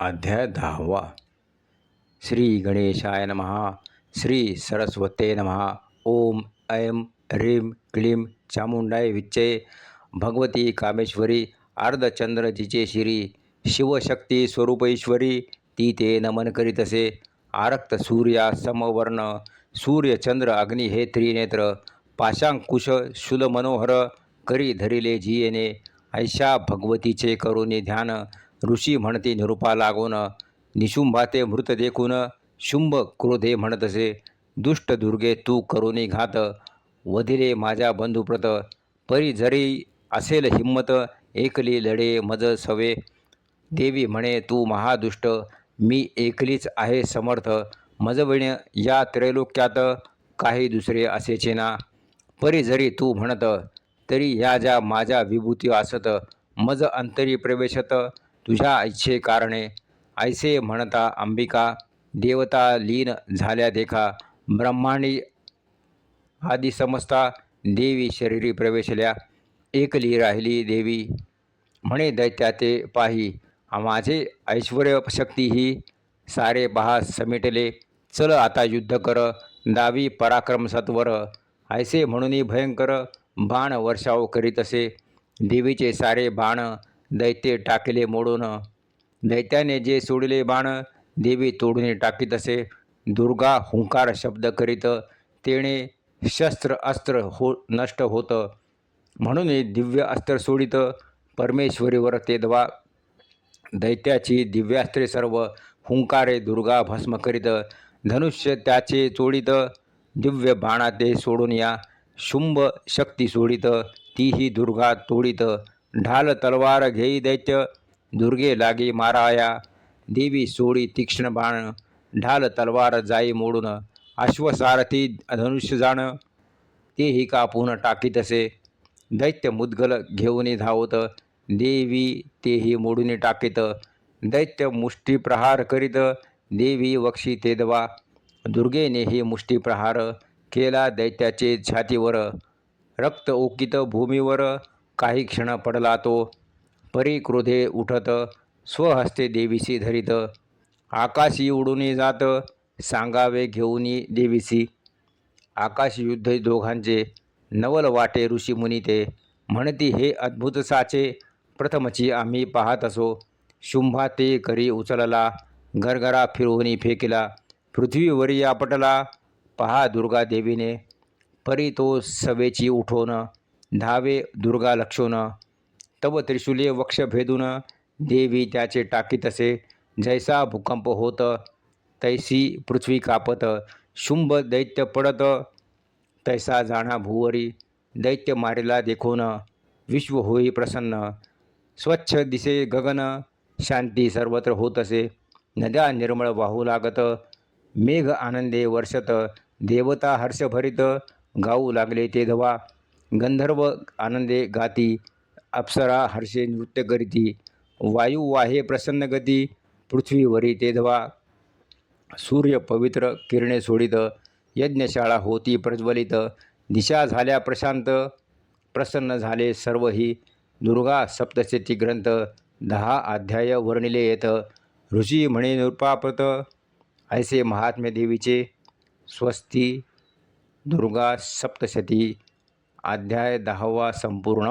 अध्याय दहावा. श्री गणेशाय नमहा श्री सरस्वते नमहा ओम ऐं ह्रीं क्लीं चामुंडाय विच्चे भगवती कामेश्वरी अर्धचंद्रजीचे श्री शिवशक्ती स्वरूपेश्वरी ती ते नमन करीतसे. आरक्त सूर्या समवर्ण सूर्यचंद्र अग्नि हे त्रिनेत्र पाशांकुश शूल मनोहर करी धरिले जियेने ऐशा भगवतीचे करुणी ध्यान ऋषी म्हणते निरूपा लागून निशुंभाते मृत देखून शुंभ क्रोधे म्हणतसे दुष्ट दुर्गे तू करुणी घात वधिरे माझ्या बंधुप्रत परी जरी असेल हिंमत एकली लढे मज सवे. देवी म्हणे तू महादुष्ट मी एकलीच आहे समर्थ मजविण या त्रैलोक्यात काही दुसरे असेचे ना. परी जरी तू म्हणत तरी या ज्या माझ्या विभूती असत मज अंतरी प्रवेशत तुझ्या इच्छे कारणे. ऐसे म्हणता अंबिका देवता लीन झाल्या देखा. ब्रह्मांडी आदी समजता देवी शरीरी प्रवेशल्या. एकली राहिली देवी. म्हणे दैत्याते पाही. माझे ऐश्वर शक्ती ही. सारे पहा समेटले. चल आता युद्ध कर. दावी पराक्रम सत्वर. ऐसे म्हणूनही भयंकर बाण वर्षाव करीत असे. देवीचे सारे बाण दैत्य टाकले मोडून. दैत्याने जे सोडले बाण देवी तोडून टाकीत असे. दुर्गा हुंकार शब्द करीत तेणे शस्त्र अस्त्र हो नष्ट होतं. म्हणून दिव्य अस्त्र सोडित परमेश्वरीवर ते द्वा. दैत्याची दिव्यास्त्रे सर्व हुंकारे दुर्गा भस्म करीत. धनुष्य त्याचे चोडीत दिव्य बाणा ते सोडून या. शुंभ शक्ती सोडित तीही दुर्गा तोडित. ढाल तलवार घेई दैत्य दुर्गे लागी माराया देवी सोडी तीक्ष्ण बाण ढाल तलवार जाई मोडून अश्वसारथी धनुष्य जाणं तेही कापून टाकीतसे दैत्य मुद्गल घेऊन धावत देवी तेही मोडून टाकीत. दैत्य मुष्टी प्रहार करीत देवी वक्षी तेदवा. दुर्गेनेही मुष्टी प्रहार केला दैत्याचे छातीवर. रक्त ओकित भूमीवर काही क्षण पडला तो परी क्रोधे उठत स्वहस्ते देवीसी धरित. आकाशी उडून जात सांगावे घेऊनी देवीसी आकाश युद्ध दोघांचे नवल वाटे ऋषीमुनी ते. म्हणती हे अद्भुत साचे प्रथमची आम्ही पाहत असो. शुंभा ते करी उचलला घरघरा फिरवणी फेकिला. पृथ्वीवरी आपटला. पहा दुर्गा देवीने परी तो सवेची उठवून धावे दुर्गा लक्षोन तव त्रिशूले वक्ष भेदून देवी त्याचे टाकीत असे जैसा भूकंप होत तैसी पृथ्वी कापत शुंभ दैत्य पडत तैसा जाणा भूवरी दैत्य मारेला देखून विश्व होई प्रसन्न स्वच्छ दिसे गगन शांती सर्वत्र होत असे नद्या निर्मळ वाहू लागत मेघ आनंदे वर्षत देवता हर्षभरित गाऊ लागले ते धवा गंधर्व आनंदे गाती अप्सरा हर्षे नृत्य करीती वायू वाहे प्रसन्न गती पृथ्वीवरी ते धवा सूर्य पवित्र किरणे सोडित यज्ञशाळा होती प्रज्वलित दिशा झाल्या प्रशांत प्रसन्न झाले सर्वही दुर्गा सप्तशती ग्रंथ दहा अध्याय वर्णिले येत ऋषी म्हणे नृपापत ऐसे महात्म्य देवीचे स्वस्ती दुर्गा सप्तशती अध्याय दहावा संपूर्ण